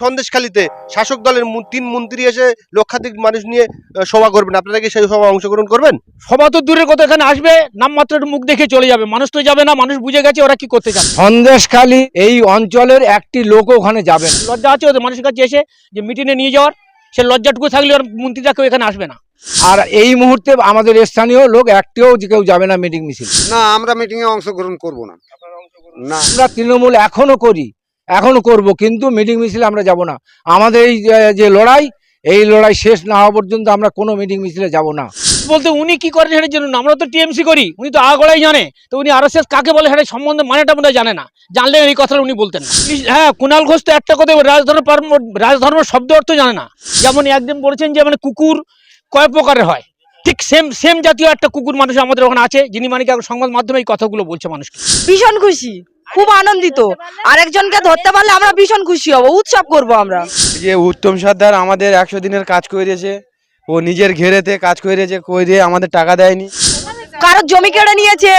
সন্দেশখালীতে শাসক দলের তিন মন্ত্রী এসে লক্ষাধিক মানুষ নিয়ে সভা করবেন। আপনারা কি সেই সভা অংশগ্রহণ করবেন? সভা তো দূরের কথা এখানে আসবে নামমাত্র একটু মুখ দেখে চলে যাবে। মানুষ তো যাবে না মানুষ বুঝে গেছে ওরা কি করতে চান সন্দেশখালী এই অঞ্চলের একটি লোক ওখানে যাবেন লজ্জা আছে ওদের মানুষের কাছে এসে যে মিটিংয়ে নিয়ে যাওয়ার সে লজ্জাটুকু থাকলে ওর মন্ত্রীরা কেউ এখানে আসবে না। আর এই মুহূর্তে আমাদের স্থানীয় লোক একটিও যে কেউ যাবে না মিটিং মিছিল। না আমরা মিটিং এ অংশগ্রহণ করব না। না। আমরা তৃণমূল এখনও করি। এখনও করব কিন্তু মিটিং মিছিলে আমরা যাব না। আমাদের এই যে- লড়াই এই লড়াই শেষ না হওয়া পর্যন্ত আমরা কোনো মিটিং মিছিলে যাব না। বলতে উনি কি করেন সেটা জানুন আমরা তো টিএমসি করি উনি তো আগড়াই জানে। তো উনি আরএসএস কাকে বলে সেটা সম্বন্ধে মানেটা মনে হয় জানে না। জানলে এই কথাটা উনি বলতেন। না হ্যাঁ কুণাল ঘোষ তো একটা কথা রাজধর্ম রাজধর্ম শব্দ অর্থ জানে না। যেমন একদিন বলেছেন যে মানে কুকুর কয় প্রকারের হয়? ঠিক সেম সেম জাতীয় একটা কুকুর মানুষ আমাদের ওখানে আছে যিনি মানে কি সংবাদ মাধ্যমে এই কথাগুলো বলছে মানুষকে। ভীষণ খুশি। খুব আনন্দিত। আরেকজনকে ধরতে পারলে আমরা ভীষণ খুশি হব উৎসব করব আমরা। যে উত্তম সর্দার আমাদের একশো দিনের কাজ করেছে ও নিজের ঘেরেতে কাজ করে করেছে করে আমাদের টাকা দেয়নি। কারও জমি কেড়ে নিয়েছে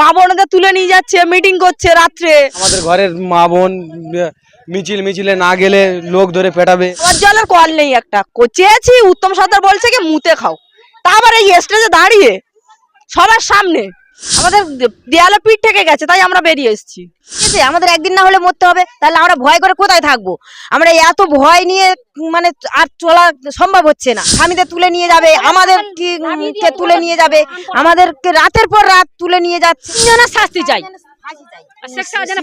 মা বোনদের তুলে নিয়ে যাচ্ছে মিটিং করছে রাত্রে। আমাদের ঘরের মা বোন মিছিল মিছিলে না গেলে লোক ধরে পেটাবে। খাওয়ার জলের কল নেই একটা। চেয়েছি উত্তম সর্দার বলছে কি মুতে খাও। তা আবার এই স্টেজে দাঁড়িয়ে সবার সামনে। আমাদের দেয়ালে পিঠ থেকে গেছে, তাই আমরা বেরিয়ে এসেছি। ঠিক আছে? আমাদের একদিন না হলে মরতে হবে, তাহলে আমরা ভয় করে কোথায় থাকব? আমরা এত ভয় নিয়ে মানে আর চলা সম্ভব হচ্ছে না। স্বামীদের তুলে নিয়ে যাবে আমাদের কি- তুলে নিয়ে যাবে, আমাদেরকে রাতের পর রাত তুলে নিয়ে যাচ্ছে। শাস্তি চাই।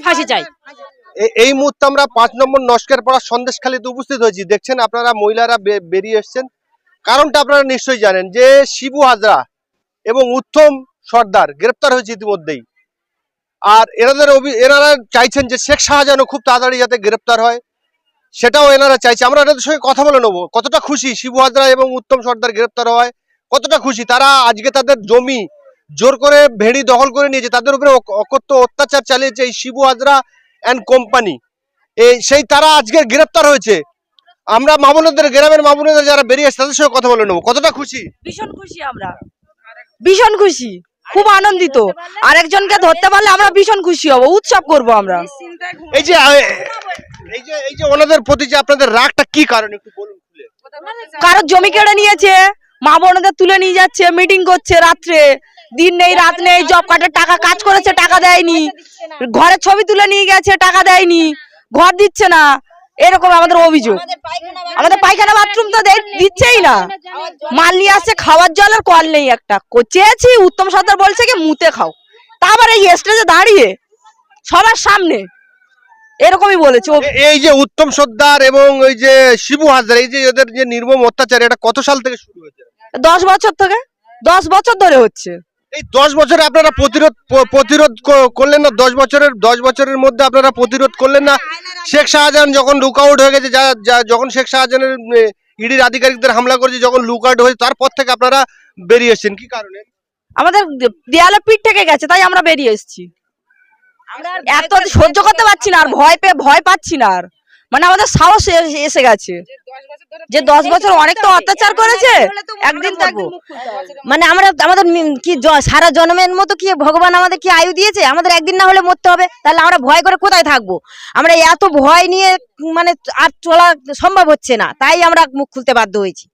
ফাঁসি চাই এই মুহূর্তে আমরা পাঁচ নম্বর নস্কের পড়া সন্দেশখালীতে উপস্থিত হয়েছি। দেখছেন আপনারা মহিলারা বেরিয়ে এসছেন। কারণটা আপনারা নিশ্চয়ই জানেন যে শিবু হাজরা এবং উত্তম সর্দার, গ্রেপ্তার হয়েছে ইতিমধ্যেই। আর এনাদের এনারা চাইছেন যে শেখ শাহজাহানও খুব তাড়াতাড়ি যাতে গ্রেপ্তার হয়, সেটাও এনারা চাইছে। আমরা এনাদের সঙ্গে কথা বলে নেব। কতটা খুশি শিবু হাজরা এবং উত্তম সর্দার গ্রেপ্তার হয়, কতটা খুশি? তারা আজকে তাদের জমি জোর করে ভেড়ি দখল করে নিয়েছে। তাদের উপরে অক- অকথ্য অত্যাচার চালিয়েছে এই শিবু হাজরা অ্যান্ড কোম্পানি এই সেই তারা আজকে গ্রেপ্তার হয়েছে। আমরা মামুনদের, গ্রামের মামুনদের যারা বেরিয়ে এসে তাদের সঙ্গে কথা বলে নেব। কতটা খুশি? ভীষণ খুশি আমরা। ভীষণ খুশি। খুব আনন্দিত। আরেকজনকে ধরতে পারলে আমরা ভীষণ খুশি হব উৎসব করব আমরা। এই যে এই যে এই যে ওনাদের প্রতি যে আপনাদের রাগটা কি কারণ একটু বলুন খুলে? কারও জমি কেড়ে নিয়েছে মা বোনদের তুলে নিয়ে যাচ্ছে মিটিং করছে রাত্রে। দিন নেই রাত নেই জব কার্ডের টাকা কাজ করেছে টাকা দেয়নি। ঘরের ছবি তুলে নিয়ে গেছে টাকা দেয়নি। ঘর দিচ্ছে না। এরকম আমাদের অভিযোগ। আমাদের পায়খানা বাথরুম তো দিচ্ছেই না। মাল নিয়ে আসছে খাওয়ার জলের কল নেই একটা। চেয়েছি উত্তম সর্দার বলছে কি মুতে খাও। তা আবার এই স্টেজে দাঁড়িয়ে সবার সামনে এরকমই বলেছে। ও- এই যে উত্তম সর্দার এবং ওই যে শিবু হাজরা এই যে এদের যে নির্মম অত্যাচার এটা কত সাল থেকে শুরু হয়েছে? দশ বছর থেকে দশ বছর ধরে হচ্ছে। এই দশ বছরে আপনারা প্রতিরোধ প্রতিরোধ ক- করলেন না? দশ বছরের দশ বছরের মধ্যে আপনারা প্রতিরোধ করলেন না? শেখ শাহজাহান যখন লুক আউট হয়ে গেছে যা- যা- যখন শেখ শাহজাহানের ইডির আধিকারিকদের হামলা করেছে যখন লুক আউট হয়েছে তারপর থেকে আপনারা বেরিয়ে এসেছেন। কি কারণে? আমাদের দেয়ালে পিঠ থেকে গেছে তাই আমরা বেরিয়ে এসেছি। এত সহ্য করতে পারছি না আর ভয় পেয়ে ভয় পাচ্ছি না আর। মানে আমাদের সাহস এসে গেছে। যে দশ বছর অনেক তো অত্যাচার করেছে একদিন থাকব। মানে আমরা আমাদের কি জ- সারা জন্মের মতো কি ভগবান আমাদের কি আয়ু দিয়েছে? আমাদের একদিন না হলে মরতে হবে তাহলে আমরা ভয় করে কোথায় থাকব? আমরা এত ভয় নিয়ে মানে আর চলা সম্ভব হচ্ছে না তাই আমরা মুখ খুলতে বাধ্য হয়েছি।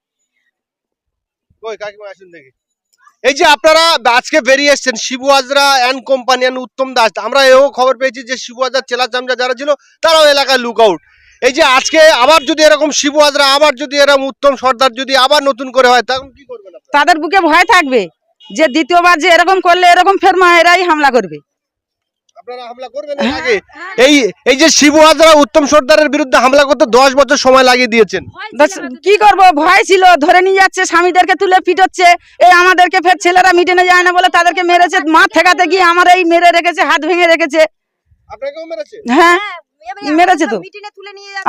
এই যে আপনারা আজকে বেরিয়ে এসেছেন Shibu Hazra and company and Uttam Das আমরা এও খবর পেয়েছি যে শিবু হাজরা চেলা চামচা যারা ছিল তারাও এলাকায় লুক আউট এই যে আজকে আবার যদি এরকম শিবু হাজরা আবার যদি এরকম উত্তম সর্দার যদি আবার নতুন করে হয় তখন কি করবেন আপনারা? তাদের বুকে ভয় থাকবে যে দ্বিতীয়বার যে এরকম করলে এরকম ফের মায়েরাই হামলা করবে। আপনারা হামলা করবেন এর আগে? এই এই যে শিবু হাজরা উত্তম সর্দারের বিরুদ্ধে হামলা করতে দশ বছর সময় লাগিয়ে দিয়েছেন। কি করব? ভয় ছিল ধরে নিয়ে যাচ্ছে স্বামীদেরকে তুলে পিটোচ্ছে। এই আমাদেরকে ফের ছেলেরা মিটেনে যায় না বলে তাদেরকে মেরেছে। মা ঠেকাতে গিয়ে আমার এই মেরে রেখেছে হাত ভেঙে রেখেছে। আপনাকেও মেরেছে? হ্যাঁ মেরেছে তো।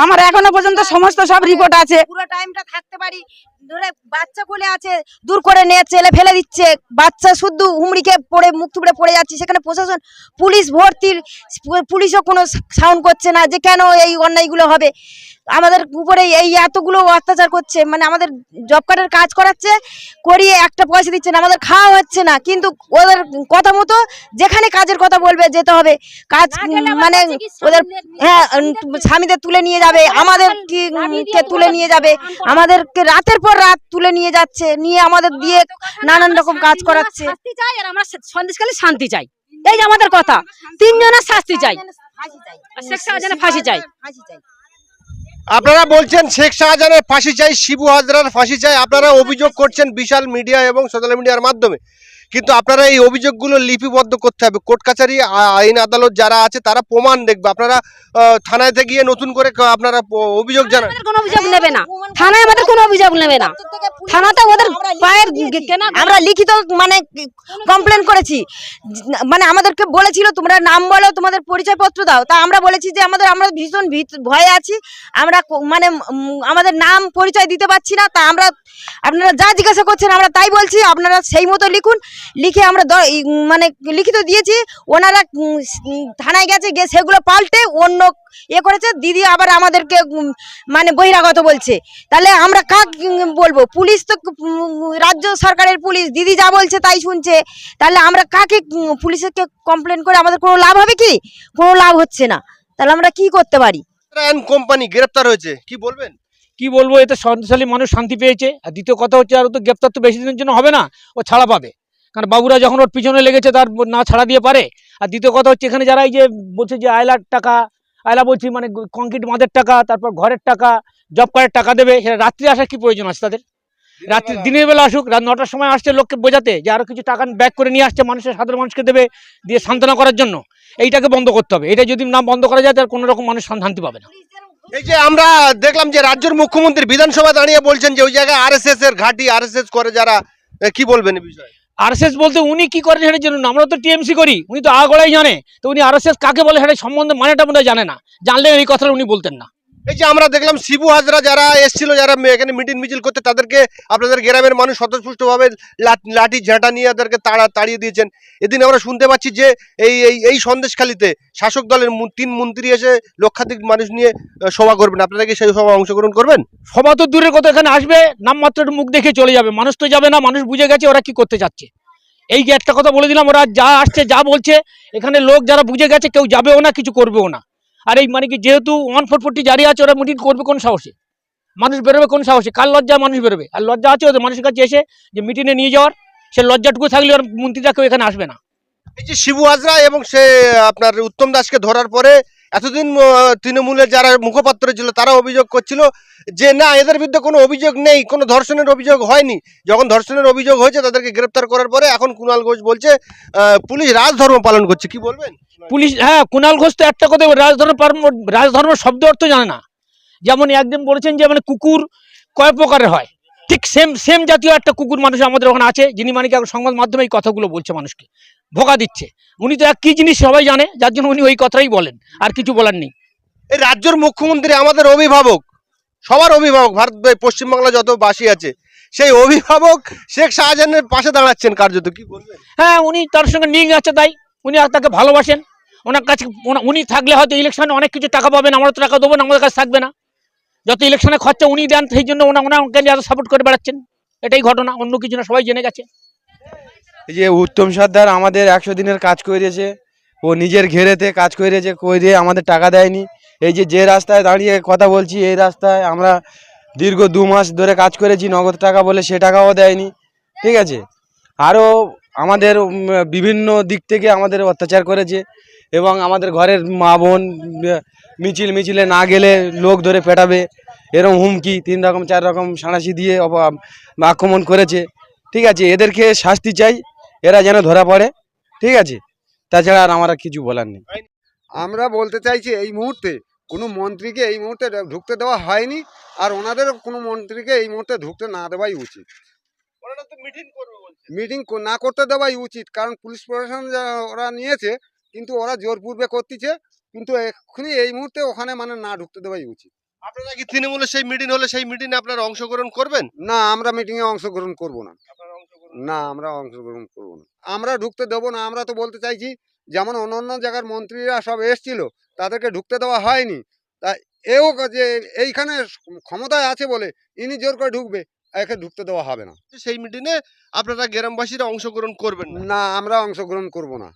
আমার এখনও পর্যন্ত সমস্ত সব রিপোর্ট আছে। পুরো টাইমটা থাকতে পারি। ধরে বাচ্চা কোলে আছে দূর করে নিয়ে ছেলে ফেলে দিচ্ছে। বাচ্চা শুদ্ধ হুমড়িকে পড়ে মুখ থুবড়ে পড়ে যাচ্ছে। সেখানে প্রশাসন পুলিশ ভর্তির পুলিশও কোনো সাউন্ড করছে না যে কেন এই অন্যায়গুলো হবে। আমাদের উপরে এই এতগুলো অত্যাচার করছে মানে আমাদের জব কার্ডের কাজ করাচ্ছে করিয়ে একটা পয়সা দিচ্ছে না আমাদের খাওয়া হচ্ছে না। কিন্তু ওদের কথা মতো যেখানে কাজের কথা বলবে যেতে হবে। কাজ মানে ওদের হ্যাঁ স্বামীদের তুলে নিয়ে যাবে আমাদের কে তুলে নিয়ে যাবে আমাদেরকে রাতের পর রাত তুলে নিয়ে যাচ্ছে নিয়ে আমাদের দিয়ে নানান রকম কাজ করাচ্ছে। শাস্তি চাই আর আমরা সন্দেশকালে শান্তি চাই। এই যে আমাদের কথা তিনজনের শাস্তি চাই। শেখ শাহজাহানের ফাঁসি চাই। আপনারা বলছেন শেখ শাহজাহানের ফাঁসি চাই শিবু হাজরার ফাঁসি চাই। আপনারা অভিযোগ করছেন বিশাল মিডিয়া এবং সোশ্যাল মিডিয়ার মাধ্যমে। কিন্তু আপনারা এই অভিযোগগুলো লিপিবদ্ধ করতে হবে। কোর্ট কাছারি আইন আদালত যারা আছে তারা প্রমাণ দেখবে। আপনারা আহ, থানাতে গিয়ে নতুন করে আপনারা অভিযোগ জানান। কোনো অভিযোগ নেবে না। থানায় আমাদের কোনো অভিযোগ নেবে না। থানাতে ওদের পায়ের কেনা আমরা লিখিত মানে কমপ্লেন করেছি। মানে আমাদেরকে বলেছিল তোমরা নাম বলো তোমাদের পরিচয়পত্র দাও। তা আমরা বলেছি যে আমাদের আমরা ভীষণ ভীত- ভয়ে আছি। আমরা মানে আমাদের নাম পরিচয় দিতে পারছি না। তা আমরা আপনারা যা জিজ্ঞাসা করছেন আমরা তাই বলছি। আপনারা সেই মতো লিখুন। লিখে আমরা মানে লিখিত দিয়েছি। ওনারা থানায় গেছে গিয়ে সেগুলো পাল্টে অন্য ইয়ে করেছে দিদি আবার আমাদেরকে মানে বহিরাগত বলছে। তাহলে আমরা কাক বলব? পুলিশ তো রাজ্য সরকারের পুলিশ দিদি যা বলছে তাই শুনছে। তাহলে আমরা কাকে পুলিশকে কমপ্লেন করে আমাদের কোনো লাভ হবে কি? কোনো লাভ হচ্ছে না। তাহলে আমরা কি করতে পারি? কোম্পানি গ্রেপ্তার হয়েছে কি বলবেন? কি বলব এতে সন্দেশালী মানুষ শান্তি পেয়েছে। আর দ্বিতীয় কথা হচ্ছে আর তো গ্রেপ্তার তো বেশি দিনের জন্য হবে না ও ছাড়া পাবে। কারণ বাবুরা যখন ওর পিছনে লেগেছে তার না ছাড়া দিয়ে পারে। আর দ্বিতীয় কথা হচ্ছে এখানে যারা এই যে বলছে যে আয়লার টাকা আয়লা বলছি মানে কংক্রিট বাঁধের টাকা তারপর ঘরের টাকা জব কার্ডের টাকা দেবে সেটা রাত্রি আসার কি প্রয়োজন আছে তাদের? রাত্রি দিনের বেলা আসুক রাত নটার সময় আসছে লোককে বোঝাতে যে আরও কিছু টাকা ব্যাক করে নিয়ে আসছে মানুষের সাধারণ মানুষকে দেবে দিয়ে সান্ত্বনা করার জন্য। এইটাকে বন্ধ করতে হবে। এটা যদি না বন্ধ করা যায় তাহলে কোনো রকম মানুষ শান্তি পাবে না। এই যে আমরা দেখলাম যে রাজ্যের মুখ্যমন্ত্রী বিধানসভা দাঁড়িয়ে বলছেন যে ওই জায়গায় আরএসএস এর ঘাঁটি আরএসএস করে যারা কি বলবেন এই বিষয়ে? আরএসএস বলতে উনি কি করেন সেটা জানুন আমরা তো টিএমসি করি, উনি তো আগড়াই জানে। তো উনি আরএসএস কাকে বলে সেটা সম্বন্ধে মানেটা মনে জানে না। জানলে এই কথাটা উনি বলতেন না। এই যে আমরা দেখলাম শিবু হাজরা যারা এসেছিল, যারা এখানে মিটিং মিছিল করতে, তাদেরকে আপনাদের গ্রামের মানুষ স্বতঃস্ফূর্তভাবে লাঠি ঝাঁটা নিয়ে তাদেরকে তাড়া তাড়িয়ে দিয়েছেন। এদিন আমরা শুনতে পাচ্ছি যে এই এই এই সন্দেশখালিতে শাসক দলের তিন মন্ত্রী এসে লক্ষাধিক মানুষ নিয়ে সভা করবেন। আপনারা কি সেই সভা অংশগ্রহণ করবেন? সভা তো দূরের কথা, এখানে আসবে, নামমাত্র মুখ দেখে চলে যাবে। মানুষ তো যাবে না, মানুষ বুঝে গেছে ওরা কি করতে চাচ্ছে। এই যে একটা কথা বলে দিলাম, ওরা যা আসছে, যা বলছে, এখানে লোক যারা বুঝে গেছে, কেউ যাবেও না, কিছু করবেও না। আর এই মানে কি, যেহেতু ওয়ান ফোর ফোরটি জারি আছে, ওরা মিটিং করবে কোন সাহসে? মানুষ বেরোবে কোন সাহসে? কার লজ্জা মানুষ বেরোবে? আর লজ্জা আছে ওদের মানুষের কাছে এসে যে মিটিংয়ে নিয়ে যাওয়ার? সে লজ্জাটুকু থাকলে ওর মন্ত্রীরা কেউ এখানে আসবে না। এই যে শিবু হাজরা এবং সে, আপনার উত্তম দাসকে ধরার পরে এতদিন তৃণমূলের যারা মুখপাত্র ছিল, তারা অভিযোগ করছিল যে, না, এদের বিরুদ্ধে কোনো অভিযোগ নেই, কোনো ধর্ষণের অভিযোগ হয়নি। যখন ধর্ষণের অভিযোগ হয়েছে, তাদেরকে গ্রেপ্তার করার পরে এখন কুণাল ঘোষ বলছে পুলিশ রাজধর্ম পালন করছে। কি বলবেন? পুলিশ হ্যাঁ কুণাল ঘোষ তো একটা কথা রাজধর্ম রাজধর্ম শব্দ অর্থ জানে না। যেমন একদিন বলেছেন যে মানে কুকুর কয় প্রকারের হয়? ঠিক সেম সেম জাতীয় একটা কুকুর মানুষ আমাদের ওখানে আছে, যিনি মানে কি সংবাদ মাধ্যমে এই কথাগুলো বলছে মানুষকে। ধোকা দিচ্ছে। উনি তো এক কি জিনিস সবাই জানে যার জন্য উনি ওই কথাই বলেন আর কিছু বলার নেই। এই রাজ্যের মুখ্যমন্ত্রী আমাদের অভিভাবক সবার অভিভাবক ভারত পশ্চিমবাংলা যত বাসী আছে সেই অভিভাবক শেখ শাহজাহানের পাশে দাঁড়াচ্ছেন কার্যত কি বলবেন? হ্যাঁ উনি তার সঙ্গে লিঙ্ক আছে তাই উনি আর তাকে ভালোবাসেন। ওনার কাছে উনি থাকলে হয়তো ইলেকশনে অনেক কিছু টাকা পাবেন আমরা তো টাকা দেবো না আমাদের কাছে থাকবে না। যত ইলেকশনে খরচা উনি দেন সেই জন্য ওনা ওনাকে এত সাপোর্ট করে বেড়াচ্ছেন। এটাই ঘটনা অন্য কিছু না সবাই জেনে গেছে। এই যে উত্তম সর্দার আমাদের একশো দিনের কাজ করেছে ও নিজের ঘেরেতে কাজ করেছে করে আমাদের টাকা দেয়নি। এই যে যে রাস্তায় দাঁড়িয়ে কথা বলছি, এই রাস্তায় আমরা দীর্ঘ দু মাস ধরে কাজ করেছি, নগদ টাকা বলে সে টাকাও দেয়নি। ঠিক আছে? আরও আমাদের বিভিন্ন দিক থেকে আমাদের অত্যাচার করেছে এবং আমাদের ঘরের মা বোন মিছিল মিছিলে না গেলে লোক ধরে পেটাবে। এরকম হুমকি, তিন রকম, চার রকম সাঁড়াশি দিয়ে আক্রমণ করেছে। ঠিক আছে? এদেরকে শাস্তি চাই। এরা যেন ধরা পড়ে ঠিক আছে? তাছাড়া আর আমার আর কিছু বলার নেই। আমরা বলতে চাইছি এই মুহূর্তে কোনো মন্ত্রীকে এই মুহূর্তে ঢুকতে দেওয়া হয়নি আর ওনাদেরও কোনো মন্ত্রীকে এই মুহূর্তে ঢুকতে না দেওয়াই উচিত। মিটিং না করতে দেওয়াই উচিত কারণ পুলিশ প্রশাসন যা ওরা নিয়েছে কিন্তু ওরা জোরপূর্বে করতেছে কিন্তু এক্ষুনি এই মুহূর্তে ওখানে মানে না ঢুকতে দেওয়াই উচিত। আপনারা কি তৃণমূলের সেই মিটিং হলে সেই মিটিংয়ে আপনারা অংশগ্রহণ করবেন? না আমরা মিটিংয়ে অংশগ্রহণ করব না। না আমরা অংশগ্রহণ করব না। আমরা ঢুকতে দেবো না আমরা তো বলতে চাইছি যেমন অন্য অন্য জায়গার মন্ত্রীরা সব এসছিল তাদেরকে ঢুকতে দেওয়া হয়নি। তা এও যে এইখানে ক্ষমতায় আছে বলে ইনি জোর করে ঢুকবে একে ঢুকতে দেওয়া হবে না। সেই মিটিংয়ে আপনারা গ্রামবাসীরা অংশগ্রহণ করবেন না? না আমরা অংশগ্রহণ করব না।